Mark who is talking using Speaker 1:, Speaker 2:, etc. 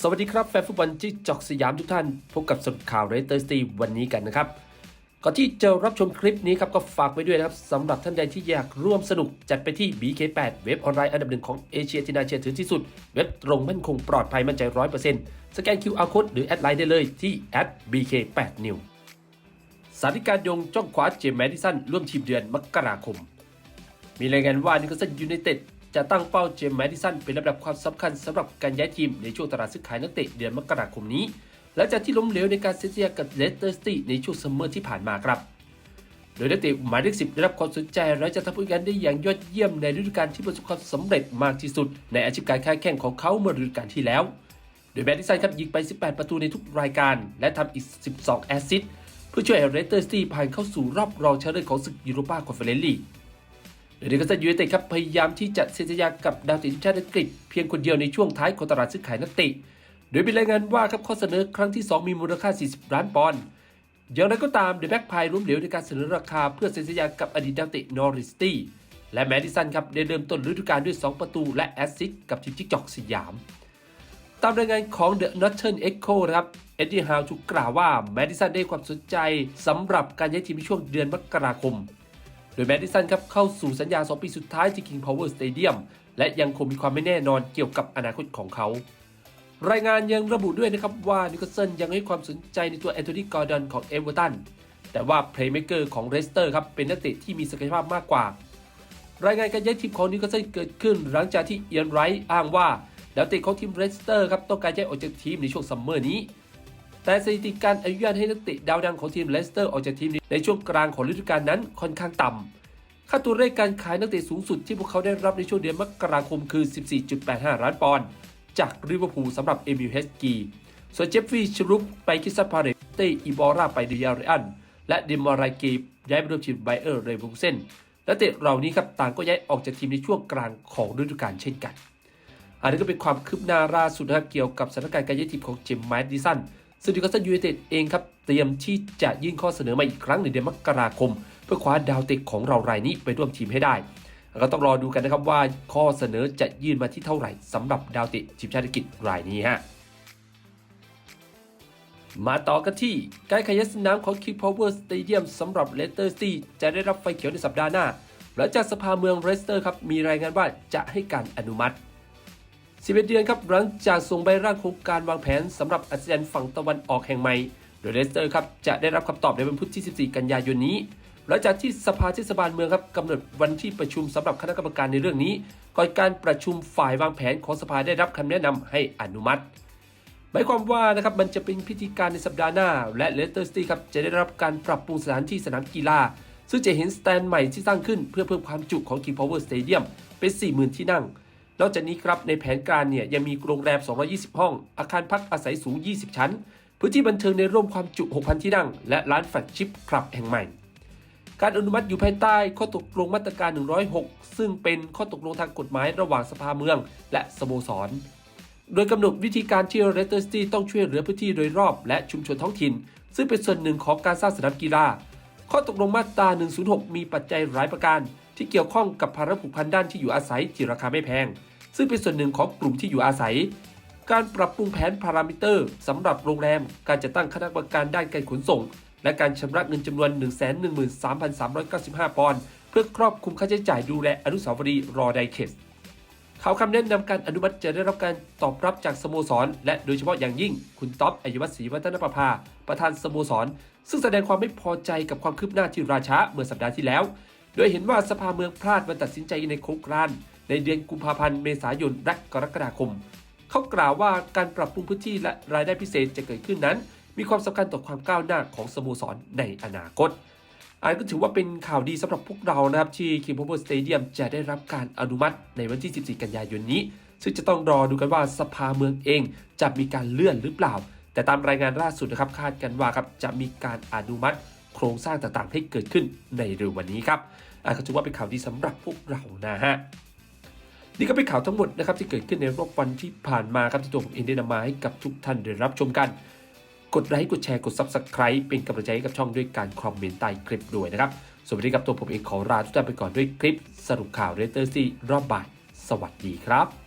Speaker 1: สวัสดีครับแฟนฟุตบอลที่จอกสยามทุกท่าน พบกับสรุปข่าวเรเตอร์สตีวันนี้กันนะครับ ก่อนที่จะรับชมคลิปนี้ครับก็ฝากไว้ด้วยนะครับสำหรับท่านใดที่อยากร่วมสนุกจัดไปที่ BK8 เว็บออนไลน์อันดับหนึ่งของเอเชียที่น่าเชื่อถือที่สุด เว็บตรงมั่นคงปลอดภัยมั่นใจ 100%สแกน QR Code หรือแอดไลน์ได้เลยที่ @bk8new สาธิการยงจ้องขวาเจมส์แมดิสันร่วมทีมเดือนมกราคม มีรายงานว่านิโคลสันยูไนเต็ด จะตั้งเป้าเจมส์แมดิสันเป็นลำดับความสำคัญสำหรับการย้ายทีมในช่วงตลาดซื้อขายนักเตะเดือนมกราคมนี้ หลังจากที่ล้มเหลวในการเซ็นสัญญากับเลสเตอร์ซิตี้ในช่วงซัมเมอร์ที่ผ่านมาครับ โดยนักเตะหมายเลขสิบได้รับความสนใจและจะทำผลงานได้อย่างยอดเยี่ยมในฤดูกาลที่ประสบความสำเร็จมากที่สุด ในอาชีพการค้าแข่งของเขาเมื่อฤดูกาลที่แล้ว โดยแมดิสันครับยิงไป 18 ประตูในทุกรายการ และทำอีก 12 แอสซิสต์เพื่อช่วยให้เรสเตอร์ซิตี้ผ่านเข้าสู่รอบรองชนะเลิศของศึกยูโรปาคอนเฟอเรนซ์ลีก โดนิโคลสันยูไนเต็ดครับพยายามที่จะเซ็นสัญญากับดาวเตะทีมชาติอังกฤษเพียงคนเดียวในช่วงท้ายของตลาดซื้อขายนักเตะโดยมีรายงานว่าครับข้อเสนอครั้งที่ 2 มีมูลค่า 40 ล้านปอนด์อย่างไรก็ตามเดอะแบ็กพายล้มเหลวในการเสนอราคาเพื่อเซ็นสัญญากับอดีตดาวเตะนอริสตี้และแมดิสันครับได้เริ่มต้นฤดูกาลด้วย 2 ประตูและแอสซิสต์กับทีมจิกจอกสยาม ตามรายงานของ The Northern Echo นะครับเอ็ดดี้ฮาวถูกกล่าวว่าแมดิสันได้ความสนใจสำหรับการย้ายทีมในช่วงเดือนมกราคม โดยแมดิสันครับเข้าสู่สัญญา 2 ปีสุดท้ายที่ King Power Stadium และยังคงมีความไม่แน่นอนเกี่ยวกับอนาคตของเขา รายงานยังระบุด้วยนะครับว่านิโคลสันยังให้ความสนใจในตัวแอนโทนีกอร์ดอนของเอเวอร์ตันแต่ว่าเพลย์เม k เกอร์ของเรสเตอร์ครับเป็นนักเตะที่มีศักยภาพมากกว่า รายงานการย้ายทีมของนิโคลสันเกิดขึ้น หลังจากที่เอียนไรท์อ้างว่าดาวเตะของทีมเรสเตอร์ครับต้องการย้ายออกจากทีมในช่วงซัมเมอร์นี้ แต่สถิติการอนุญาตให้นักเตะดาวดังของทีมเลสเตอร์ออกจากทีมในช่วงกลางของฤดูกาลนั้นค่อนข้างต่ำ ค่าตัวเลขการขายนักเตะสูงสุดที่พวกเขาได้รับในช่วงเดือนมกราคมคือ 14.85 ล้านปอนด์จากลิเวอร์พูลสำหรับเอมิลเฮสกีส่วนเจฟฟี่ชรุปไปคิสซันพาเรตเตอีบอราไปเดียร์อันและเดมอรายเกมย้ายไปร่วมทีมไบเออร์เรวูเซนและเตะเหล่านี้ครับต่างก็ย้ายออกจากทีมในช่วงกลางของฤดูกาลเช่นกัน อันนี้ก็เป็นความคืบหน้าล่าสุดนะครับเกี่ยวกับสถานการณ์การย้ายทีมของเจมส์แมดดิสัน ซึ่งดิคอสันยูไนเต็ดเองครับ เตรียมที่จะยื่นข้อเสนอมาอีกครั้งในเดือนมกราคม เพื่อคว้าดาวเตะของเรารายนี้ไปร่วมทีมให้ได้ก็ต้องรอดูกันนะครับว่าข้อเสนอจะยื่นมาที่เท่าไหร่สำหรับดาวเตะทีมชาติอังกฤษรายนี้ฮะมาต่อกันที่การขยายสนามของ King Power Stadium สำหรับเลสเตอร์ซีจะได้รับไฟเขียวในสัปดาห์หน้าหลังจากสภาเมืองเลสเตอร์ครับมีรายงานว่าจะให้การอนุมัติ 11 เดือนครับหลังจากส่งใบร่างโครงการวางแผนสำหรับอัศจรรย์ฝั่งตะวันออกแห่งใหม่ โดยเลสเตอร์ครับจะได้รับคำตอบในวันพุธที่ 14 กันยายนนี้หลังจากที่สภาเทศบาลเมืองครับกำหนดวันที่ประชุมสำหรับคณะกรรมการในเรื่องนี้ ก่อนการประชุมฝ่ายวางแผนของสภาได้รับคำแนะนำให้อนุมัติหมายความว่านะครับมันจะเป็นพิธีการในสัปดาห์หน้า และเลสเตอร์ซิตี้ครับจะได้รับการปรับปรุงสถานที่สนามกีฬา ซึ่งจะเห็นสแตนใหม่ที่สร้างขึ้นเพื่อเพิ่มความจุของ King Power Stadium เป็น 40,000 ที่นั่ง นอกจากนี้ครับในแผนการเนี่ยยังมีโรงแรม 220 ห้อง อาคารพักอาศัยสูง 20 ชั้น พื้นที่บันเทิงในร่วมความจุ 6,000 ที่นั่ง และร้านแฟลกชิพคลับแห่งใหม่ การอนุมัติอยู่ภายใต้ข้อตกลงมาตรการ 106 ซึ่งเป็นข้อตกลงทางกฎหมายระหว่างสภาเมือง และสโมสร โดยกำหนดวิธีการที่เรสเตอร์ซิตี้ต้องช่วยเหลือพื้นที่โดยรอบและชุมชนท้องถิ่น ซึ่งเป็นส่วนหนึ่งของการสร้างสนามกีฬา ข้อตกลงมาตรา 106 มีปัจจัยหลายประการ ที่เกี่ยวข้องกับภาระผูกพันด้านที่อยู่อาศัยที่ราคาไม่แพง ซึ่งเป็นส่วนหนึ่งของกลุ่มที่อยู่อาศัย การปรับปรุงแผนพารามิเตอร์ สำหรับโรงแรม การจัดตั้งคณะกรรมการด้านการขนส่ง และการชำระเงินจำนวน 113,395 ปอนด์เพื่อครอบคลุมค่าใช้จ่ายดูแลอนุสาวรีย์รอไดเคสเขาคำแนะนำการอนุมัติจะได้รับการตอบรับจากสโมสร และโดยเฉพาะอย่างยิ่ง คุณท็อปอัยวัฒศรีวัฒนประภา ประธานสโมสร ซึ่งแสดงความไม่พอใจกับความคืบหน้าที่ราช้าเมื่อสัปดาห์ที่แล้ว โดยเห็นว่าสภาเมืองพลาดมาตัดสินใจในโครงการในเดือนกุมภาพันธ์เมษายนและกรกฎาคม เขากล่าวว่าการปรับปรุงพื้นที่และรายได้พิเศษจะเกิดขึ้นนั้น มีความสำคัญต่อความก้าวหน้าของสโมสรในอนาคตอันก็ถือว่าเป็นข่าวดีสำหรับพวกเรานะครับที่ King Power Stadium จะได้รับการอนุมัติในวันที่ 14 กันยายนนี้ ซึ่งจะต้องรอดูกันว่าสภาเมืองเองจะมีการเลื่อนหรือเปล่า แต่ตามรายงานล่าสุดนะครับคาดกันว่าครับจะมีการอนุมัติโครงสร้างต่างๆ ให้เกิดขึ้นในเร็ววันนี้ครับ อันก็ถือว่าเป็นข่าวดีสำหรับพวกเรานะฮะนี่ก็เป็นข่าวทั้งหมดนะครับที่เกิดขึ้นในรอบวันที่ผ่านมาครับที่ตัวผมเองได้นำมาให้กับทุกท่านได้รับชมกัน กดไลค์กดแชร์กด Subscribe เป็นกำลังใจให้กับช่องด้วยการคอมเมนต์ใต้คลิปด้วยนะครับสวัสดีครับตัวผมเองขอลาทุกท่านไปก่อนด้วยคลิป สรุปข่าวเรเตอร์ซีรอบบ่าย สวัสดีครับ